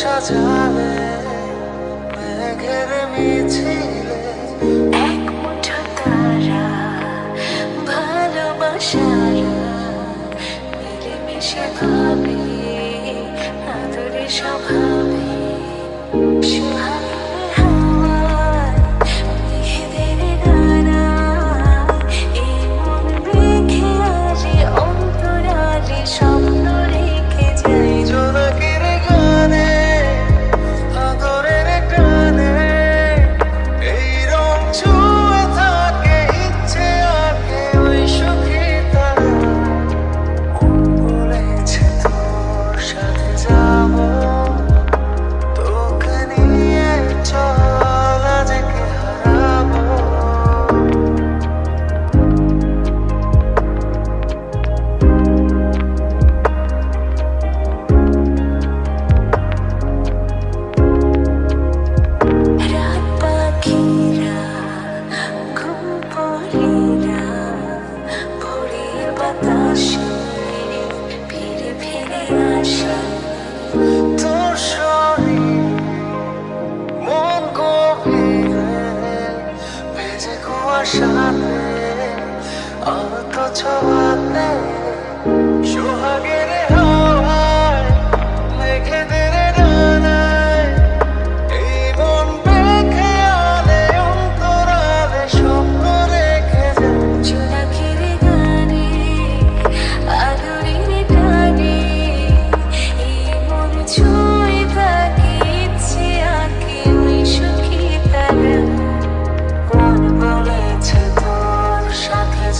সাজালে মেঘের মিছিলে। এক মুঠো তারা ভালোবাসারা মিলেমিশে ভালো সাথে অত ছোঁয়াতে সোহাগের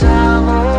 time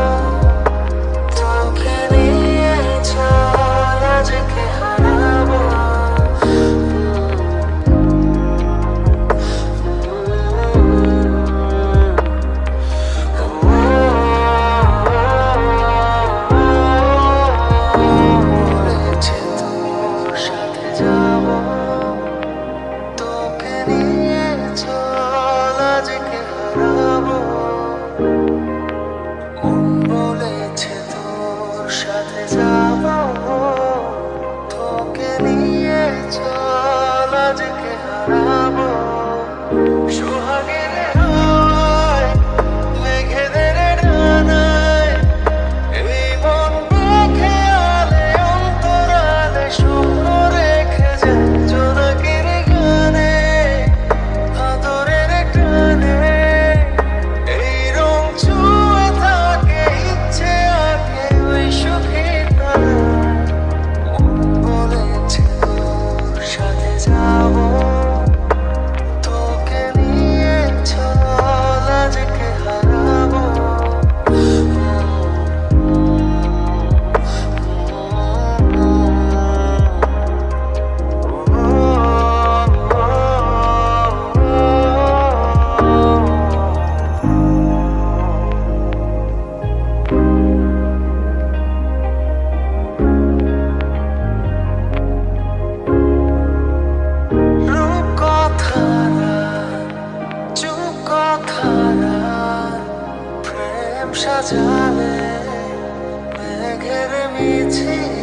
সাজালে মেঘের মিছিল